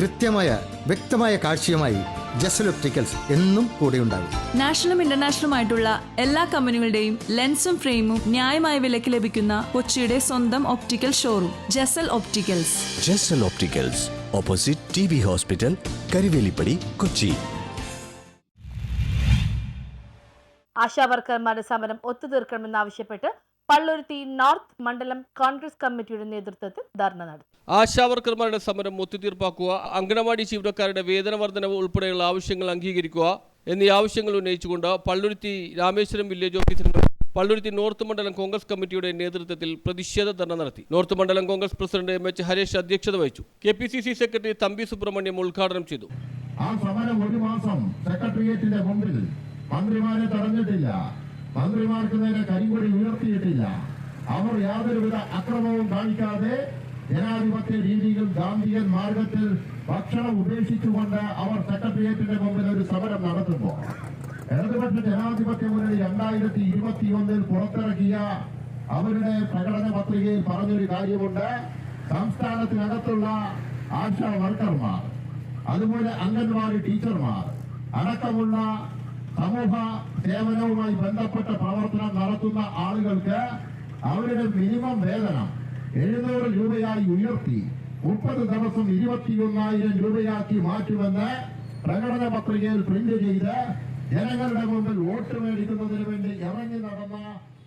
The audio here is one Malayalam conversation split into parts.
കൃത്യമായ വ്യക്തമായ കാഴ്ചയുമായി ജസൽ ഒപ്റ്റിക്കൽസ് എന്നും കൂടെയുണ്ടാകും നാഷണലും ഇന്റർനാഷണലും ആയിട്ടുള്ള എല്ലാ കമ്പനികളുടെയും ലെൻസും ഫ്രെയിമും ന്യായമായ വിലയ്ക്ക് ലഭിക്കുന്ന കൊച്ചിയുടെ സ്വന്തം optical showroom Jasal opticals. Jasal opticals opposite T B hospital Karuvelippady Kochi. ആശാവർക്കർമാരുടെ സമരം ഒത്തുതീർക്കണമെന്നാവശ്യപ്പെട്ട് പള്ളുരുത്തി നോർത്ത് മണ്ഡലം കോൺഗ്രസ് കമ്മിറ്റിയുടെ നേതൃത്വത്തിൽ ധർണ നടത്തി. ആശാവർക്കർമാരുടെ സമരം ഒത്തുതീർപ്പാക്കുക അങ്കണവാടി ജീവനക്കാരുടെ വേതന വർധനവ് ഉൾപ്പെടെയുള്ള ആവശ്യങ്ങൾ അംഗീകരിക്കുക എന്നീ ആവശ്യങ്ങൾ ഉന്നയിച്ചുകൊണ്ട് പള്ളുരുത്തി രാമേശ്വരം വില്ലേജ് ഓഫീസിന് പള്ളുരുത്തി നോർത്ത് മണ്ഡലം കോൺഗ്രസ് കമ്മിറ്റിയുടെ നേതൃത്വത്തിൽ പ്രതിഷേധ ധർണ നടത്തി. നോർത്ത് മണ്ഡലം Congress president M H Harish അധ്യക്ഷത വഹിച്ചു. K P C C secretary Thampi Subrahmanyam ഉദ്ഘാടനം ചെയ്തു. ആ സമരം ഒരു മാസം സെക്രട്ടേറിയറ്റിന്റെ മുമ്പിൽ മന്ത്രിമാരെ തടഞ്ഞിട്ടില്ല. മന്ത്രിമാർക്ക് നേരെ കരിങ്കൊടി അവർ യാതൊരുവിധ അക്രമവും കാണിക്കാതെ ജനാധിപത്യ രീതിയിൽ ഗാന്ധിയൻ മാർഗത്തിൽ ഭക്ഷണം ഉപേക്ഷിച്ചുകൊണ്ട് അവർ സെക്രട്ടേറിയറ്റിന്റെ മുമ്പിൽ ഒരു സമരം നടത്തുമ്പോൾ ഇടതുപക്ഷ ജനാധിപത്യ മുന്നണി രണ്ടായിരത്തി ഇരുപത്തിയൊന്നിൽ പുറത്തിറക്കിയ അവരുടെ പ്രകടന പത്രികയിൽ പറഞ്ഞൊരു കാര്യമുണ്ട് സംസ്ഥാനത്തിനകത്തുള്ള ആശാ വർക്കർമാർ അതുപോലെ അംഗൻവാടി ടീച്ചർമാർ അടക്കമുള്ള സമൂഹ സേവനവുമായി ബന്ധപ്പെട്ട പ്രവർത്തനം നടത്തുന്ന ആളുകൾക്ക് അവരുടെ മിനിമം വേതനം എഴുന്നൂറ് രൂപയായി ഉയർത്തി മുപ്പത് ദിവസം ഇരുപത്തിയൊന്നായിരം രൂപയാക്കി മാറ്റുമെന്ന് പ്രകടന പത്രികയിൽ പ്രിന്റ് ചെയ്ത് ജനങ്ങളുടെ മുമ്പിൽ വോട്ട് മേടിക്കുന്നതിന് വേണ്ടി ഇറങ്ങി നടന്ന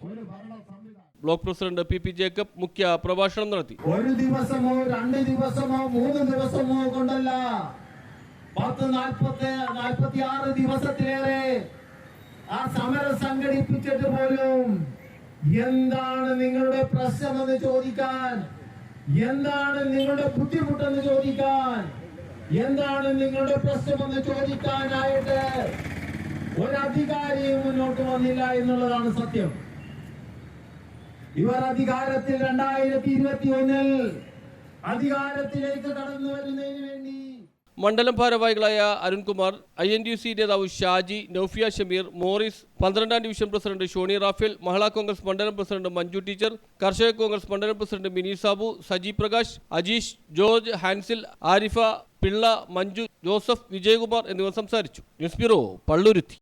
ഒരു ഭരണ സംവിധാനം block president P P Jacob മുഖ്യ പ്രഭാഷണം നടത്തി. ഒരു ദിവസമോ രണ്ട് ദിവസമോ മൂന്ന് ദിവസമോ കൊണ്ടല്ല. പത്ത് നാൽപ്പത്തി നാൽപ്പത്തി ആറ് ദിവസത്തിലേറെ ആ സമരം സംഘടിപ്പിച്ചിട്ട് പോലും എന്താണ് നിങ്ങളുടെ പ്രശ്നം എന്ന് ചോദിക്കാൻ? എന്താണ് നിങ്ങളുടെ ബുദ്ധിമുട്ടെന്ന് ചോദിക്കാൻ? എന്താണ് നിങ്ങളുടെ പ്രശ്നമെന്ന് ചോദിക്കാനായിട്ട് ഒരധികാരിയും മുന്നോട്ട് വന്നില്ല എന്നുള്ളതാണ് സത്യം. ഇവർ അധികാരത്തിൽ രണ്ടായിരത്തി ഇരുപത്തി ഒന്നിൽ അധികാരത്തിലേക്ക് കടന്നു വരുന്നതിന് വേണ്ടി മണ്ഡലം ഭാരവാഹികളായ Arunkumar I N D C നേതാവ് ഷാജി നൌഫിയ ഷമീർ മോറിസ് പന്ത്രണ്ടാം division president Shony Raphael Mahila Congress മണ്ഡലം പ്രസിഡന്റ് മഞ്ജു ടീച്ചർ കർഷക കോൺഗ്രസ് മണ്ഡലം president Mini Sabu Saji Prakash Ajeesh George Hansil Arifa Pillai Manju Joseph Vijayakumar എന്നിവർ സംസാരിച്ചു. News bureau Palluruthy.